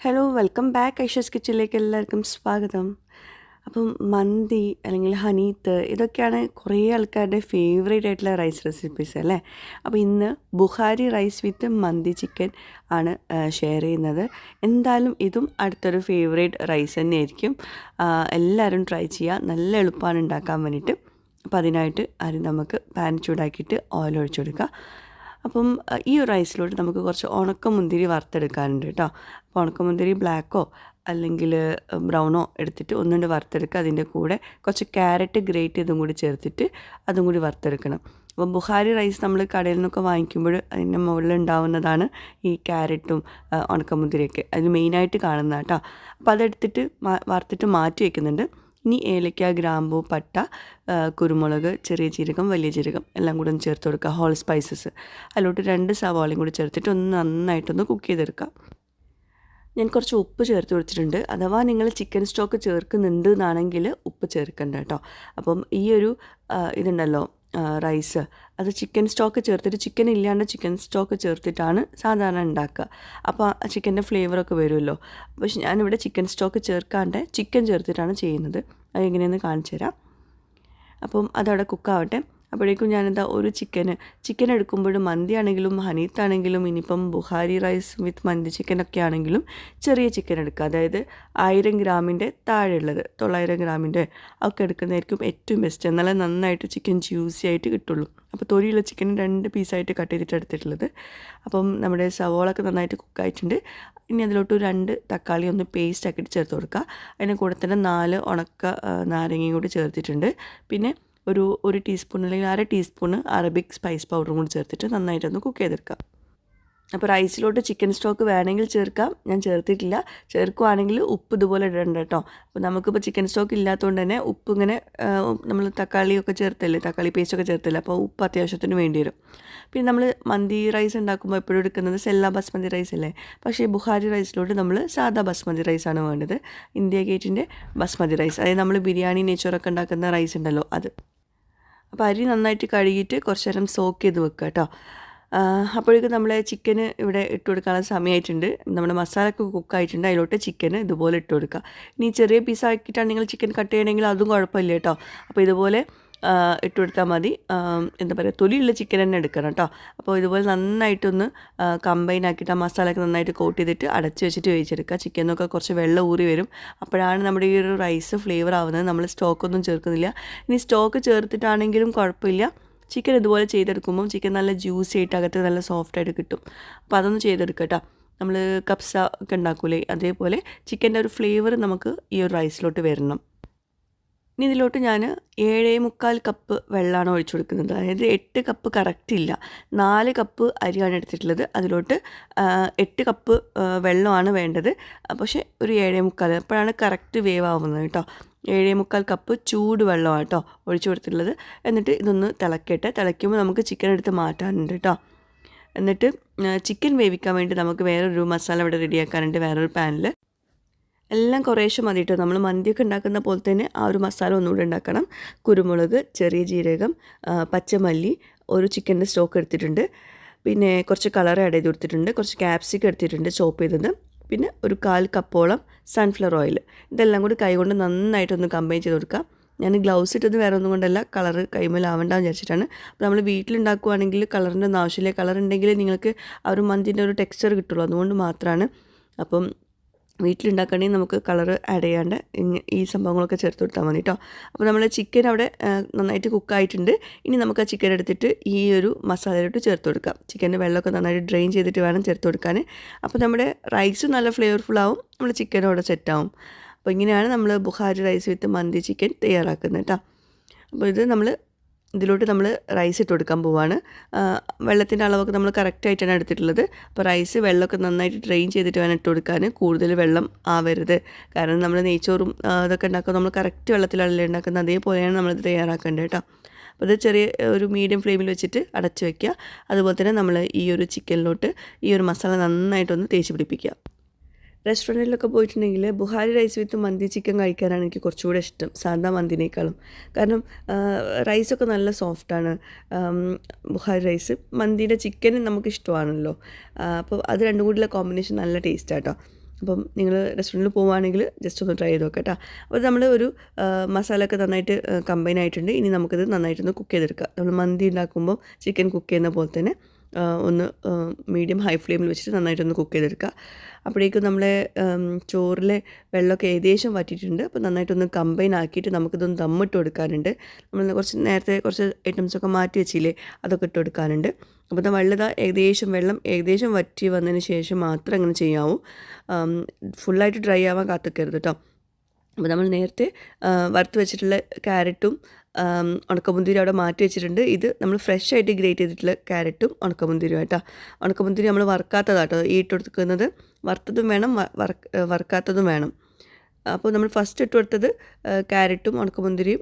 Hello welcome back Aisha's കിച്ചണിലേക്ക് എല്ലാവർക്കും സ്വാഗതം. അപ്പം മന്തി അല്ലെങ്കിൽ ഹനീത്ത് ഇതൊക്കെയാണ് കുറേ ആൾക്കാരുടെ ഫേവറേറ്റ് ആയിട്ടുള്ള റൈസ് റെസിപ്പീസ് അല്ലേ? അപ്പോൾ ഇന്ന് Buhari rice with mandi chicken ആണ് ഷെയർ ചെയ്യുന്നത്. എന്തായാലും ഇതും അടുത്തൊരു ഫേവറേറ്റ് റൈസ് തന്നെയായിരിക്കും. എല്ലാവരും ട്രൈ ചെയ്യുക നല്ല എളുപ്പമാണ് ഉണ്ടാക്കാൻ വേണ്ടിയിട്ട്. അപ്പോൾ അതിനായിട്ട് ആദ്യം നമുക്ക് പാൻ ചൂടാക്കിയിട്ട് ഓയിൽ ഒഴിച്ചു കൊടുക്കുക അപ്പം ഈ ഒരു ഐസിലോട്ട് നമുക്ക് കുറച്ച് ഉണക്കമുന്തിരി വറുത്തെടുക്കാനുണ്ട് കേട്ടോ അപ്പോൾ ഉണക്കമുന്തിരി ബ്ലാക്കോ അല്ലെങ്കിൽ ബ്രൗണോ എടുത്തിട്ട് ഒന്നുകൊണ്ട് വറുത്തെടുക്കുക. അതിന്റെ കൂടെ കുറച്ച് ക്യാരറ്റ് ഗ്രേറ്റ് ചെയ്തും കൂടി ചേർത്തിട്ട് അതും കൂടി വറുത്തെടുക്കണം. അപ്പോൾ ബുഹാരി റൈസ് നമ്മൾ കടയിൽ നിന്നൊക്കെ വാങ്ങിക്കുമ്പോൾ അതിന്റെ മുകളിൽ ഉണ്ടാവുന്നതാണ് ഈ ക്യാരറ്റും ഉണക്കമുന്തിരിയൊക്കെ. അതിന് മെയിനായിട്ട് കാണുന്ന കേട്ടോ അപ്പോൾ അതെടുത്തിട്ട് വറുത്തിട്ട് മാറ്റി വയ്ക്കുന്നുണ്ട് ഇനി ഏലക്ക ഗ്രാമ്പൂ പട്ട കുരുമുളക് ചെറിയ ജീരകം വലിയ ജീരകം എല്ലാം കൂടെ ഒന്ന് ചേർത്ത് കൊടുക്കുക. ഹോൾ സ്പൈസസ് അതിലോട്ട് രണ്ട് സവാളയും കൂടി ചേർത്തിട്ട് ഒന്ന് നന്നായിട്ടൊന്ന് കുക്ക് ചെയ്തെടുക്കുക ഞാൻ കുറച്ച് ഉപ്പ് ചേർത്ത് കൊടുത്തിട്ടുണ്ട്. അഥവാ നിങ്ങൾ ചിക്കൻ സ്റ്റോക്ക് ചേർക്കുന്നുണ്ട് എന്നാണെങ്കിൽ ഉപ്പ് ചേർക്കണ്ട കേട്ടോ. അപ്പം ഈ ഒരു ഇതുണ്ടല്ലോ റൈസ് അത് ചിക്കൻ സ്റ്റോക്ക് ചേർത്തിട്ട് ചിക്കൻ ഇല്ലാണ്ട് ചിക്കൻ സ്റ്റോക്ക് ചേർത്തിട്ടാണ് സാധാരണ ഉണ്ടാക്കുക അപ്പോൾ ആ ചിക്കന്റെ ഫ്ലേവറൊക്കെ വരുമല്ലോ പക്ഷെ ഞാനിവിടെ ചിക്കൻ സ്റ്റോക്ക് ചേർക്കാണ്ട് ചിക്കൻ ചേർത്തിട്ടാണ് ചെയ്യുന്നത്. അത് എങ്ങനെയെന്ന് കാണിച്ചു തരാം അപ്പം അതവിടെ കുക്കാവട്ടെ അപ്പോഴേക്കും ഞാനെന്താ ഒരു ചിക്കന് ചിക്കൻ എടുക്കുമ്പോഴും മന്തി ആണെങ്കിലും ഹനീത്താണെങ്കിലും ഇനിയിപ്പം Buhari rice with mandi chicken ഒക്കെ ആണെങ്കിലും ചെറിയ ചിക്കൻ എടുക്കുക. അതായത് ആയിരം ഗ്രാമിന്റെ താഴെയുള്ളത് തൊള്ളായിരം ഗ്രാമിന്റെ ഒക്കെ എടുക്കുന്നതായിരിക്കും ഏറ്റവും ബെസ്റ്റ് എന്നാലേ നന്നായിട്ട് ചിക്കൻ ജ്യൂസി ആയിട്ട് കിട്ടുള്ളൂ. അപ്പോൾ തൊലിയുള്ള ചിക്കൻ രണ്ട് പീസായിട്ട് കട്ട് ചെയ്തിട്ട് എടുത്തിട്ടുള്ളത്. അപ്പം നമ്മുടെ സവോളൊക്കെ നന്നായിട്ട് കുക്കായിട്ടുണ്ട് ഇനി അതിലോട്ട് രണ്ട് തക്കാളി ഒന്ന് പേസ്റ്റ് ആക്കിയിട്ട് ചേർത്ത് കൊടുക്കുക. അതിന് കൂടെ തന്നെ നാല് ഉണക്ക നാരങ്ങയും കൂടി ചേർത്തിട്ടുണ്ട്. പിന്നെ ഒരു ഒരു ടീസ്പൂൺ അല്ലെങ്കിൽ അര ടീസ്പൂണ് അറബിക് സ്പൈസ് പൗഡറും കൂടി ചേർത്തിട്ട് നന്നായിട്ടൊന്ന് കുക്ക് ചെയ്തെടുക്കാം. അപ്പോൾ റൈസിലോട്ട് ചിക്കൻ സ്റ്റോക്ക് വേണമെങ്കിൽ ചേർക്കാം. ഞാൻ ചേർത്തിട്ടില്ല. ചേർക്കുവാണെങ്കിൽ ഉപ്പ് ഇതുപോലെ ഇടണ്ട കേട്ടോ അപ്പോൾ നമുക്കിപ്പോൾ ചിക്കൻ സ്റ്റോക്ക് ഇല്ലാത്തതുകൊണ്ട് തന്നെ ഉപ്പ് ഇങ്ങനെ നമ്മൾ തക്കാളിയൊക്കെ ചേർത്തല്ലേ? തക്കാളി പേസ്റ്റൊക്കെ ചേർത്തല്ലേ? അപ്പോൾ ഉപ്പ് അത്യാവശ്യത്തിന് വേണ്ടി വരും. പിന്നെ നമ്മൾ മന്തി റൈസ് ഉണ്ടാക്കുമ്പോൾ എപ്പോഴും എടുക്കുന്നത് സെല്ല ബസ്മതി റൈസ് അല്ലേ? പക്ഷേ ബുഹാരി റൈസിലോട്ട് നമ്മൾ സാധാ ബസ്മതി റൈസാണ് വേണ്ടത്. ഇന്ത്യ ഗേറ്റിന്റെ ബസ്മതി റൈസ് അതായത് നമ്മൾ ബിരിയാണി നെയ്ച്ചോറൊക്കെ ഉണ്ടാക്കുന്ന റൈസ് ഉണ്ടല്ലോ അത്. അപ്പോൾ അരി നന്നായിട്ട് കഴുകിയിട്ട് കുറച്ച് നേരം സോക്ക് ചെയ്ത് വെക്കുക കേട്ടോ അപ്പോഴേക്കും നമ്മൾ ചിക്കന് ഇവിടെ ഇട്ട് കൊടുക്കാനുള്ള സമയമായിട്ടുണ്ട് നമ്മുടെ മസാല ഒക്കെ കുക്കായിട്ടുണ്ട് അതിലോട്ട് ചിക്കന് ഇതുപോലെ ഇട്ട് കൊടുക്കുക. ഇനി ചെറിയ പീസാക്കിയിട്ടാണ് നിങ്ങൾ ചിക്കൻ കട്ട് ചെയ്യണമെങ്കിൽ അതും കുഴപ്പമില്ല കേട്ടോ അപ്പോൾ ഇതുപോലെ ഇട്ട് കൊടുത്താൽ മതി. എന്താ പറയുക തൊലിയുള്ള ചിക്കൻ തന്നെ എടുക്കണം കേട്ടോ അപ്പോൾ ഇതുപോലെ നന്നായിട്ടൊന്ന് കമ്പൈൻ ആക്കിയിട്ട് ആ മസാലയൊക്കെ നന്നായിട്ട് കോട്ട് ചെയ്തിട്ട് അടച്ച് വെച്ചിട്ട് വേവിച്ചെടുക്കുക. ചിക്കനൊക്കെ കുറച്ച് വെള്ളം ഊറി വരും. അപ്പോഴാണ് നമ്മുടെ ഈ ഒരു റൈസ് ഫ്ലേവർ ആവുന്നത്. നമ്മൾ സ്റ്റോക്കൊന്നും ചേർക്കുന്നില്ല. ഇനി സ്റ്റോക്ക് ചേർത്തിട്ടാണെങ്കിലും കുഴപ്പമില്ല. ചിക്കൻ ഇതുപോലെ ചെയ്തെടുക്കുമ്പോൾ ചിക്കൻ നല്ല ജ്യൂസി ആയിട്ട് അകത്ത് നല്ല സോഫ്റ്റ് ആയിട്ട് കിട്ടും. അപ്പോൾ അതൊന്ന് ചെയ്തെടുക്കുക കേട്ടോ നമ്മൾ കപ്സ ഒക്കെ ഉണ്ടാക്കൂലേ? അതേപോലെ ചിക്കന്റെ ഒരു ഫ്ലേവർ നമുക്ക് ഈ ഒരു റൈസിലോട്ട് വരണം. ഇനി ഇതിലോട്ട് ഞാൻ ഏഴേ മുക്കാൽ കപ്പ് വെള്ളമാണ് ഒഴിച്ചു കൊടുക്കുന്നത്. അതായത് എട്ട് കപ്പ് കറക്റ്റ് ഇല്ല. നാല് കപ്പ് അരിയാണ് എടുത്തിട്ടുള്ളത്. അതിലോട്ട് എട്ട് കപ്പ് വെള്ളമാണ് വേണ്ടത്. പക്ഷേ ഒരു ഏഴേ മുക്കാൽ അപ്പോഴാണ് കറക്റ്റ് വേവ് ആവുന്നത് കേട്ടോ. ഏഴേ മുക്കാൽ കപ്പ് ചൂട് വെള്ളമാണ് കേട്ടോ ഒഴിച്ചു കൊടുത്തിട്ടുള്ളത്. എന്നിട്ട് ഇതൊന്ന് തിളക്കട്ടെ. തിളയ്ക്കുമ്പോൾ നമുക്ക് ചിക്കൻ എടുത്ത് മാറ്റാനുണ്ട് കേട്ടോ. എന്നിട്ട് ചിക്കൻ വേവിക്കാൻ വേണ്ടി നമുക്ക് വേറൊരു മസാല ഇവിടെ റെഡിയാക്കാനുണ്ട് വേറൊരു പാനിൽ എല്ലാം കുറേശ്ശെ മതി കേട്ടോ നമ്മൾ മന്തിയൊക്കെ ഉണ്ടാക്കുന്ന പോലെ തന്നെ ആ ഒരു മസാല ഒന്നുകൂടെ ഉണ്ടാക്കണം. കുരുമുളക് ചെറിയ ജീരകം പച്ചമല്ലി ഒരു ചിക്കന്റെ സ്റ്റോക്ക് എടുത്തിട്ടുണ്ട്. പിന്നെ കുറച്ച് കളർ ആഡ് ചെയ്ത് കൊടുത്തിട്ടുണ്ട്. കുറച്ച് ക്യാപ്സിക്കം എടുത്തിട്ടുണ്ട് ചോപ്പ് ചെയ്തത്. പിന്നെ ഒരു കാൽ കപ്പോളം സൺഫ്ലവർ ഓയിൽ ഇതെല്ലാം കൂടി കൈകൊണ്ട് നന്നായിട്ടൊന്ന് കമ്പൈൻ ചെയ്ത് കൊടുക്കുക ഞാൻ ഗ്ലൗസ് ഇട്ടത് വേറെ ഒന്നും കൊണ്ടല്ല. കളർ കൈമലാവണ്ടെന്ന് വിചാരിച്ചിട്ടാണ്. അപ്പോൾ നമ്മൾ വീട്ടിലുണ്ടാക്കുവാണെങ്കിൽ കളറിന്റെ ഒന്നും ആവശ്യമില്ല. കളർ ഉണ്ടെങ്കിൽ നിങ്ങൾക്ക് ആ ഒരു മന്തിന്റെ ഒരു ടെക്സ്ചർ കിട്ടുള്ളൂ. അതുകൊണ്ട് മാത്രമാണ് അപ്പം വീട്ടിലുണ്ടാക്കണമെങ്കിൽ നമുക്ക് കളർ ആഡ് ചെയ്യാണ്ട് ഈ സംഭവങ്ങളൊക്കെ ചേർത്ത് കൊടുത്താൽ മതി കേട്ടോ അപ്പോൾ നമ്മൾ ചിക്കൻ അവിടെ നന്നായിട്ട് കുക്കായിട്ടുണ്ട് ഇനി നമുക്ക് ആ ചിക്കൻ എടുത്തിട്ട് ഈ ഒരു മസാലയിലോട്ട് ചേർത്ത് കൊടുക്കാം. ചിക്കന്റെ വെള്ളമൊക്കെ നന്നായിട്ട് ഡ്രെയിൻ ചെയ്തിട്ട് വേണം ചേർത്ത് കൊടുക്കാൻ അപ്പോൾ നമ്മുടെ റൈസ് നല്ല ഫ്ലേവർഫുൾ ആവും. നമ്മുടെ ചിക്കനും അവിടെ സെറ്റാവും അപ്പോൾ ഇങ്ങനെയാണ് നമ്മൾ Buhari rice with mandi chicken തയ്യാറാക്കുന്നത് കേട്ടോ അപ്പോൾ ഇത് നമ്മൾ ഇതിലോട്ട് നമ്മൾ റൈസ് ഇട്ട് കൊടുക്കാൻ പോവാണ്. വെള്ളത്തിന്റെ അളവൊക്കെ നമ്മൾ കറക്റ്റായിട്ടാണ് എടുത്തിട്ടുള്ളത്. അപ്പോൾ റൈസ് വെള്ളമൊക്കെ നന്നായിട്ട് ഡ്രെയിൻ ചെയ്തിട്ട് വേണം ഇട്ട് കൊടുക്കാൻ. കൂടുതൽ വെള്ളം ആവരുത്. കാരണം നമ്മൾ നെയ്ച്ചോറും അതൊക്കെ ഉണ്ടാക്കുമ്പോൾ നമ്മൾ കറക്റ്റ് വെള്ളത്തിലല്ലേ ഉണ്ടാക്കുന്നത്. അതേപോലെയാണ് നമ്മളിത് തയ്യാറാക്കേണ്ടത് കേട്ടോ. അപ്പോൾ ഇത് ചെറിയ ഒരു മീഡിയം ഫ്ലെയിമിൽ വെച്ചിട്ട് അടച്ച് വയ്ക്കുക അതുപോലെ തന്നെ നമ്മൾ ഈ ഒരു ചിക്കനിലോട്ട് ഈ ഒരു മസാല നന്നായിട്ടൊന്ന് തേച്ച് പിടിപ്പിക്കുക. റെസ്റ്റോറന്റിലൊക്കെ പോയിട്ടുണ്ടെങ്കിൽ Buhari rice with mandi chicken കഴിക്കാനാണ് എനിക്ക് കുറച്ചുകൂടെ ഇഷ്ടം സാധാ മന്തിനേക്കാളും. കാരണം റൈസൊക്കെ നല്ല സോഫ്റ്റാണ്. ബുഹാരി റൈസ് മന്തിയുടെ ചിക്കൻ നമുക്ക് ഇഷ്ടമാണല്ലോ. അപ്പോൾ അത് രണ്ടും കൂടിയുള്ള കോമ്പിനേഷൻ നല്ല ടേസ്റ്റാട്ടോ. അപ്പം നിങ്ങൾ റെസ്റ്റോറന്റിൽ പോവുകയാണെങ്കിൽ ജസ്റ്റ് ഒന്ന് ട്രൈ ചെയ്ത് നോക്കാം കേട്ടോ. അപ്പോൾ നമ്മൾ ഒരു മസാല ഒക്കെ നന്നായിട്ട് കമ്പൈൻ ആയിട്ടുണ്ട്. ഇനി നമുക്കിത് നന്നായിട്ടൊന്ന് കുക്ക് ചെയ്തെടുക്കാം. നമ്മൾ മന്തി ഉണ്ടാക്കുമ്പോൾ ചിക്കൻ കുക്ക് ചെയ്യുന്ന പോലെ തന്നെ ഒന്ന് മീഡിയം ഹൈ ഫ്ലെയിമിൽ വെച്ചിട്ട് നന്നായിട്ടൊന്ന് കുക്ക് ചെയ്തെടുക്കുക അപ്പോഴേക്കും നമ്മളെ ചോറിലെ വെള്ളമൊക്കെ ഏകദേശം വറ്റിയിട്ടുണ്ട്. അപ്പോൾ നന്നായിട്ടൊന്ന് കമ്പൈൻ ആക്കിയിട്ട് നമുക്കിതൊന്ന് ദമ്മിട്ട് കൊടുക്കാനുണ്ട്. നമ്മൾ കുറച്ച് നേരത്തെ കുറച്ച് ഐറ്റംസൊക്കെ മാറ്റി വെച്ചില്ലേ അതൊക്കെ ഇട്ട് കൊടുക്കാനുണ്ട്. അപ്പോൾ ഇത് വെള്ളത ഏകദേശം വെള്ളം ഏകദേശം വറ്റി വന്നതിന് ശേഷം മാത്രം അങ്ങനെ ചെയ്യാവൂ. ഫുള്ളായിട്ട് ഡ്രൈ ആവാൻ കാത്തിക്കരുത് കേട്ടോ അപ്പോൾ നമ്മൾ നേരത്തെ വറുത്ത് വെച്ചിട്ടുള്ള ക്യാരറ്റും ഉണക്കമുന്തിരി അവിടെ മാറ്റി വെച്ചിട്ടുണ്ട്. ഇത് നമ്മൾ ഫ്രഷ് ആയിട്ട് ഗ്രേറ്റ് ചെയ്തിട്ടുള്ള ക്യാരറ്റും ഉണക്കമുന്തിരിയും ആയിട്ടാണ് ഉണക്കമുന്തിരി നമ്മൾ വറുക്കാത്തതാട്ടോ. ഈ ഇട്ട് കൊടുക്കുന്നത് വറുത്തതും വേണം വറുക്കാത്തതും വേണം. അപ്പോൾ നമ്മൾ ഫസ്റ്റ് ഇട്ട് കൊടുത്തത് ക്യാരറ്റും ഉണക്കമുന്തിരിയും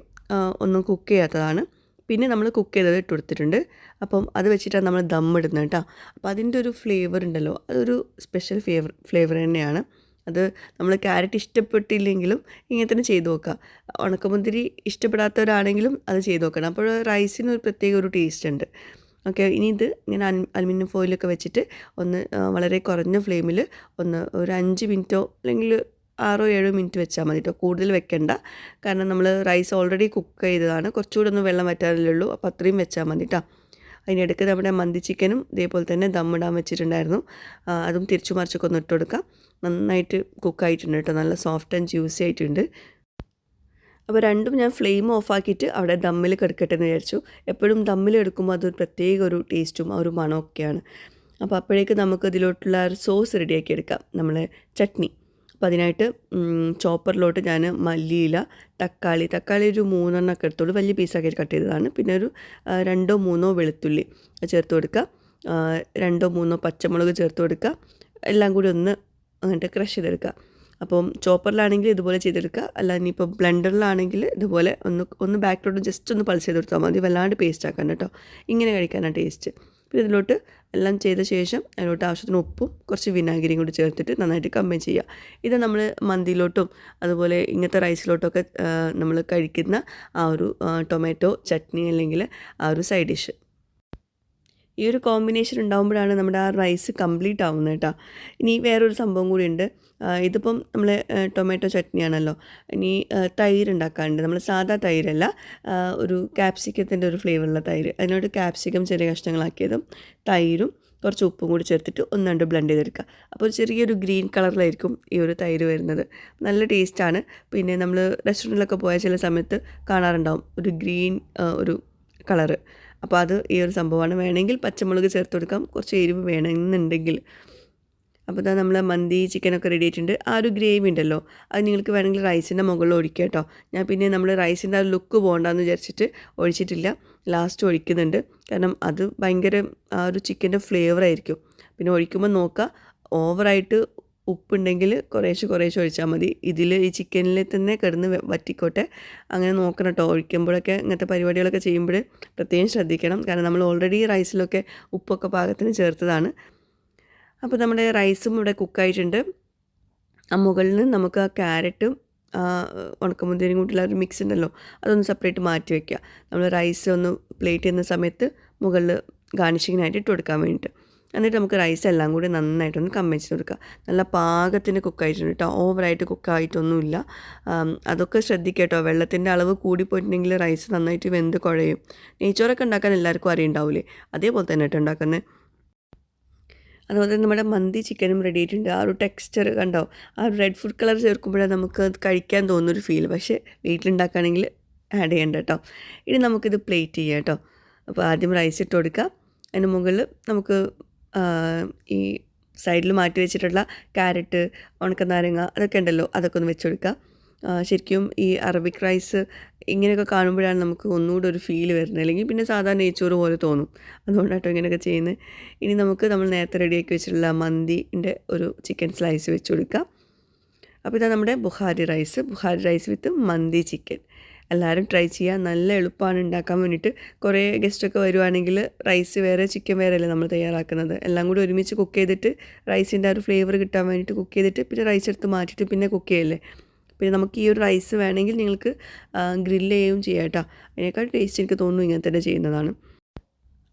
ഒന്നും കുക്ക് ചെയ്യാത്തതാണ്. പിന്നെ നമ്മൾ കുക്ക് ചെയ്തത് ഇട്ട് കൊടുത്തിട്ടുണ്ട്. അപ്പം അത് വെച്ചിട്ടാണ് നമ്മൾ ദം ഇടുന്നത് കേട്ടോ. അപ്പോൾ അതിന്റെ ഒരു ഫ്ലേവർ ഉണ്ടല്ലോ. അതൊരു സ്പെഷ്യൽ ഫ്ലേവർ ഫ്ലേവർ തന്നെയാണ്. അത് നമ്മൾ ക്യാരറ്റ് ഇഷ്ടപ്പെട്ടില്ലെങ്കിലും ഇങ്ങനെ തന്നെ ചെയ്തു നോക്കുക. ഉണക്കമുന്തിരി ഇഷ്ടപ്പെടാത്തവരാണെങ്കിലും അത് ചെയ്തു നോക്കണം. അപ്പോൾ റൈസിന് ഒരു പ്രത്യേക ഒരു ടേസ്റ്റ് ഉണ്ട്. ഓക്കെ ഇനി ഇത് ഇങ്ങനെ അലുമിനിയം ഫോയിലൊക്കെ വെച്ചിട്ട് ഒന്ന് വളരെ കുറഞ്ഞ ഫ്ലെയിമിൽ ഒന്ന് ഒരു അഞ്ച് മിനിറ്റോ അല്ലെങ്കിൽ ആറോ ഏഴോ മിനിറ്റ് വെച്ചാൽ മതി കേട്ടോ. കൂടുതൽ വെക്കണ്ട. കാരണം നമ്മൾ റൈസ് ഓൾറെഡി കുക്ക് ചെയ്തതാണ്. കുറച്ചുകൂടെ ഒന്ന് വെള്ളം വറ്റാനല്ലേ ഉള്ളൂ. അപ്പോൾ അത്രയും വെച്ചാൽ മതി കേട്ടോ. അതിനിടയ്ക്ക് നമ്മുടെ മന്തി ചിക്കനും ഇതേപോലെ തന്നെ ദമ്മിടാൻ വെച്ചിട്ടുണ്ടായിരുന്നു. അതും തിരിച്ചു മറിച്ചൊക്കെ ഒന്ന് ഇട്ട് കൊടുക്കാം. നന്നായിട്ട് കുക്കായിട്ടുണ്ട് കേട്ടോ. നല്ല സോഫ്റ്റ് ആൻഡ് ജ്യൂസി ആയിട്ടുണ്ട്. അപ്പോൾ രണ്ടും ഞാൻ ഫ്ലെയിം ഓഫാക്കിയിട്ട് അവിടെ ദമ്മിൽ കിടക്കട്ടെ എന്ന് വിചാരിച്ചു. എപ്പോഴും ദമ്മിൽ എടുക്കുമ്പോൾ അതൊരു പ്രത്യേക ഒരു ടേസ്റ്റും ആ ഒരു മണമൊക്കെയാണ് അപ്പോൾ അപ്പോഴേക്ക് നമുക്ക് ഇതിലോട്ടുള്ള ഒരു സോസ് റെഡിയാക്കി എടുക്കാം. നമ്മൾ ചട്നി. അപ്പോൾ അതിനായിട്ട് ചോപ്പറിലോട്ട് ഞാൻ മല്ലിയില തക്കാളി തക്കാളി ഒരു മൂന്നെണ്ണമൊക്കെ എടുത്തോളൂ. വലിയ പീസാക്കി കട്ട് ചെയ്തതാണ്. പിന്നെ ഒരു രണ്ടോ മൂന്നോ വെളുത്തുള്ളി ചേർത്ത് കൊടുക്കുക. രണ്ടോ മൂന്നോ പച്ചമുളക് ചേർത്ത് കൊടുക്കുക. എല്ലാം കൂടി ഒന്ന് അങ്ങോട്ട് ക്രഷ് ചെയ്തെടുക്കുക. അപ്പം ചോപ്പറിലാണെങ്കിൽ ഇതുപോലെ ചെയ്തെടുക്കുക. അല്ല ഇനിയിപ്പോൾ ബ്ലെൻഡറിലാണെങ്കിൽ ഇതുപോലെ ഒന്ന് ഒന്ന് ബാക്കിലോട്ട് ജസ്റ്റ് ഒന്ന് പൾസ് ചെയ്ത് കൊടുത്താൽ മതി. വല്ലാണ്ട് പേസ്റ്റ് ആക്കാൻ കേട്ടോ. ഇങ്ങനെ കഴിക്കാനാണ് ടേസ്റ്റ് പിന്നെ ഇതിലോട്ട് എല്ലാം ചെയ്ത ശേഷം അതിലോട്ട് ആവശ്യത്തിന് ഉപ്പും കുറച്ച് വിനാഗിരിയും കൂടി ചേർത്തിട്ട് നന്നായിട്ട് കമ്പൈൻ ചെയ്യുക. ഇത് നമ്മൾ മന്തിയിലോട്ടും അതുപോലെ ഇങ്ങനത്തെ റൈസിലോട്ടൊക്കെ നമ്മൾ കഴിക്കുന്ന ആ ഒരു ടൊമാറ്റോ ചട്നി അല്ലെങ്കിൽ ആ ഒരു സൈഡ് ഡിഷ് ഈ ഒരു കോമ്പിനേഷൻ ഉണ്ടാകുമ്പോഴാണ് നമ്മുടെ ആ റൈസ് കംപ്ലീറ്റ് ആവുന്നത് കേട്ടോ. ഇനി വേറൊരു സംഭവം കൂടി ഉണ്ട് ഇതിപ്പം നമ്മൾ ടൊമാറ്റോ ചട്നിയാണല്ലോ. ഇനി തൈര് ഉണ്ടാക്കാറുണ്ട് നമ്മൾ സാധാ തൈരല്ല ഒരു ക്യാപ്സിക്കത്തിന്റെ ഒരു ഫ്ലേവറുള്ള തൈര്. അതിനോട് ക്യാപ്സിക്കം ചെറിയ കഷ്ണങ്ങളാക്കിയതും തൈരും കുറച്ച് ഉപ്പും കൂടി ചേർത്തിട്ട് ഒന്ന് രണ്ട് ബ്ലെൻഡ് ചെയ്തെടുക്കുക. അപ്പോൾ ചെറിയൊരു ഗ്രീൻ കളറിലായിരിക്കും ഈ ഒരു തൈര് വരുന്നത്. നല്ല ടേസ്റ്റാണ് പിന്നെ നമ്മൾ റെസ്റ്റോറന്റിലൊക്കെ പോയ ചില സമയത്ത് കാണാറുണ്ടാവും ഒരു ഗ്രീൻ ഒരു കളറ്. അപ്പോൾ അത് ഈ ഒരു സംഭവമാണ്. വേണമെങ്കിൽ പച്ചമുളക് ചേർത്ത് കൊടുക്കാം. കുറച്ച് എരിവ് വേണമെന്നുണ്ടെങ്കിൽ. അപ്പോൾ ഇതാ നമ്മൾ മന്തി ചിക്കനൊക്കെ റെഡി ആയിട്ടുണ്ട്. ആ ഒരു ഗ്രേവി ഉണ്ടല്ലോ. അത് നിങ്ങൾക്ക് വേണമെങ്കിൽ റൈസിന്റെ മുകളിൽ ഒഴിക്കുക കേട്ടോ. ഞാൻ പിന്നെ നമ്മൾ റൈസിന്റെ ആ ലുക്ക് പോകണ്ടെന്ന് വിചാരിച്ചിട്ട് ഒഴിച്ചിട്ടില്ല. ലാസ്റ്റ് ഒഴിക്കുന്നുണ്ട്. കാരണം അത് ഭയങ്കര ആ ഒരു ചിക്കന്റെ ഫ്ലേവർ ആയിരിക്കും. പിന്നെ ഒഴിക്കുമ്പോൾ നോക്കുക ഓവറായിട്ട് ഉപ്പുണ്ടെങ്കിൽ കുറേശ്ശെ കുറേശ്ശെ ഒഴിച്ചാൽ മതി. ഇതിൽ ഈ ചിക്കനിൽ തന്നെ കിടന്ന് വറ്റിക്കോട്ടെ. അങ്ങനെ നോക്കണം കേട്ടോ ഒഴിക്കുമ്പോഴൊക്കെ ഇങ്ങനത്തെ പരിപാടികളൊക്കെ ചെയ്യുമ്പോൾ പ്രത്യേകം ശ്രദ്ധിക്കണം. കാരണം നമ്മൾ ഓൾറെഡി റൈസിലൊക്കെ ഉപ്പൊക്കെ പാകത്തിന് ചേർത്തതാണ്. അപ്പോൾ നമ്മുടെ റൈസും ഇവിടെ കുക്കായിട്ടുണ്ട് ആ മുകളിൽ നിന്ന് നമുക്ക് ആ ക്യാരറ്റും ഉണക്കമുന്തിരി കൂട്ടിയുള്ള ഒരു മിക്സ് ഉണ്ടല്ലോ. അതൊന്ന് സെപ്പറേറ്റ് മാറ്റി വയ്ക്കുക നമ്മൾ റൈസ് ഒന്ന് പ്ലേറ്റ് ചെയ്യുന്ന സമയത്ത് മുകളിൽ ഗാർണിഷിങ്ങിനായിട്ട് ഇട്ട് കൊടുക്കാൻ വേണ്ടിയിട്ട്. എന്നിട്ട് നമുക്ക് റൈസ് എല്ലാം കൂടി നന്നായിട്ടൊന്ന് കമ്മിച്ച് കൊടുക്കുക നല്ല പാകത്തിന് കുക്കായിട്ടുണ്ട് കേട്ടോ ഓവറായിട്ട് കുക്കായിട്ടൊന്നുമില്ല അതൊക്കെ ശ്രദ്ധിക്കുക കേട്ടോ വെള്ളത്തിന്റെ അളവ് കൂടിപ്പോയിട്ടുണ്ടെങ്കിൽ റൈസ് നന്നായിട്ട് വെന്ത് കുഴയും. നെയ്ച്ചോറൊക്കെ ഉണ്ടാക്കാൻ എല്ലാവർക്കും അറിയുണ്ടാവില്ലേ അതേപോലെ തന്നെ കേട്ടോ ഉണ്ടാക്കുന്നത് അതുപോലെ തന്നെ നമ്മുടെ മന്തി ചിക്കനും റെഡി ആയിട്ടുണ്ട്. ആ ഒരു ടെക്സ്ചർ കണ്ടോ? ആ ഒരു റെഡ് ഫുഡ് കളർ ചേർക്കുമ്പോഴാണ് നമുക്ക് കഴിക്കാൻ തോന്നുന്നൊരു ഫീൽ പക്ഷേ വീട്ടിലുണ്ടാക്കുകയാണെങ്കിൽ ആഡ് ചെയ്യണ്ട കേട്ടോ ഇനി നമുക്കിത് പ്ലേറ്റ് ചെയ്യാം കേട്ടോ അപ്പോൾ ആദ്യം റൈസ് ഇട്ട് കൊടുക്കുക അതിന് മുകളിൽ നമുക്ക് ഈ സൈഡിൽ മാറ്റി വെച്ചിട്ടുള്ള ക്യാരറ്റ് ഉണക്കനാരങ്ങ അതൊക്കെ ഉണ്ടല്ലോ അതൊക്കെ ഒന്ന് വെച്ച് കൊടുക്കുക ശരിക്കും ഈ അറബിക് റൈസ് ഇങ്ങനെയൊക്കെ കാണുമ്പോഴാണ് നമുക്ക് ഒന്നുകൂടെ ഒരു ഫീൽ വരുന്നത്. അല്ലെങ്കിൽ പിന്നെ സാധാരണ നെയ്ച്ചോറ് പോലെ തോന്നും. അതുകൊണ്ടാട്ടോ ഇങ്ങനെയൊക്കെ ചെയ്യുന്നത്. ഇനി നമുക്ക് നമ്മൾ നേരത്തെ റെഡിയാക്കി വെച്ചിട്ടുള്ള മന്തിന്റെ ഒരു ചിക്കൻ സ്ലൈസ് വെച്ച് കൊടുക്കാം അപ്പോൾ ഇതാ നമ്മുടെ Buhari rice Buhari rice with mandi chicken എല്ലാവരും ട്രൈ ചെയ്യുക നല്ല എളുപ്പമാണ് ഉണ്ടാക്കാൻ വേണ്ടിയിട്ട്. കുറേ ഗസ്റ്റൊക്കെ വരുവാണെങ്കിൽ റൈസ് വേറെ ചിക്കൻ വേറെ അല്ലേ നമ്മൾ തയ്യാറാക്കുന്നത്. എല്ലാം കൂടി ഒരുമിച്ച് കുക്ക് ചെയ്തിട്ട് റൈസിന്റെ ആ ഒരു ഫ്ലേവർ കിട്ടാൻ വേണ്ടിയിട്ട് കുക്ക് ചെയ്തിട്ട് പിന്നെ റൈസ് എടുത്ത് മാറ്റിയിട്ട് പിന്നെ കുക്ക് ചെയ്യല്ലേ. പിന്നെ നമുക്ക് ഈ ഒരു റൈസ് വേണമെങ്കിൽ നിങ്ങൾക്ക് ഗ്രില്ല് ചെയ്യുകയും ചെയ്യാം കേട്ടോ. അതിനേക്കാൾ ടേസ്റ്റ് എനിക്ക് തോന്നുന്നു ഇങ്ങനെ തന്നെ ചെയ്യുന്നതാണ്.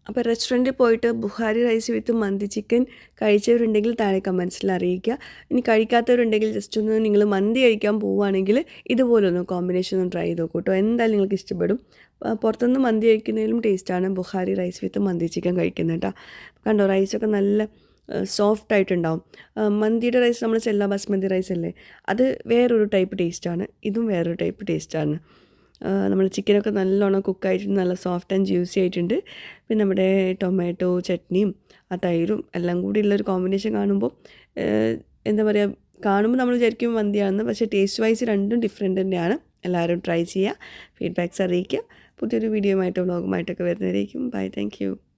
അപ്പോൾ റെസ്റ്റോറന്റിൽ പോയിട്ട് Buhari rice with mandi chicken കഴിച്ചവരുണ്ടെങ്കിൽ താഴെ കമൻസിൽ അറിയിക്കുക. ഇനി കഴിക്കാത്തവരുണ്ടെങ്കിൽ ജസ്റ്റ് ഒന്ന് നിങ്ങൾ മന്തി കഴിക്കാൻ പോവുകയാണെങ്കിൽ ഇതുപോലൊന്ന് കോമ്പിനേഷൻ ഒന്ന് ട്രൈ ചെയ്ത് നോക്കൂ കേട്ടോ എന്തായാലും നിങ്ങൾക്ക് ഇഷ്ടപ്പെടും. പുറത്തുനിന്ന് മന്തി കഴിക്കുന്നതിലും ടേസ്റ്റാണ് Buhari rice with mandi chicken കഴിക്കുന്നത് കേട്ടോ കണ്ടോ റൈസൊക്കെ നല്ല സോഫ്റ്റ് ആയിട്ടുണ്ടാവും. മന്തിയുടെ റൈസ് നമ്മൾ ചെല്ല ബസ്മതി റൈസ് അല്ലേ? അത് വേറൊരു ടൈപ്പ് ടേസ്റ്റാണ് ഇതും വേറൊരു ടൈപ്പ് ടേസ്റ്റാണ് നമ്മൾ ചിക്കനൊക്കെ നല്ലോണം കുക്കായിട്ടുണ്ട് നല്ല സോഫ്റ്റ് ആൻഡ് ജ്യൂസി ആയിട്ടുണ്ട്. പിന്നെ നമ്മുടെ ടൊമാറ്റോ ചട്നിയും ആ തൈരും എല്ലാം കൂടി ഉള്ളൊരു കോമ്പിനേഷൻ കാണുമ്പോൾ എന്താ പറയുക കാണുമ്പോൾ നമ്മൾ വിചാരിക്കും മന്തിയാണെന്ന് പക്ഷേ ടേസ്റ്റ് വൈസ് രണ്ടും ഡിഫറെന്റ് തന്നെയാണ്. എല്ലാവരും ട്രൈ ചെയ്യുക ഫീഡ്ബാക്ക്സ് അറിയിക്കുക. പുതിയൊരു വീഡിയോ വീഡിയോയുമായിട്ട് വ്ളോഗുമായിട്ടൊക്കെ വരുന്നതായിരിക്കും ബൈ താങ്ക്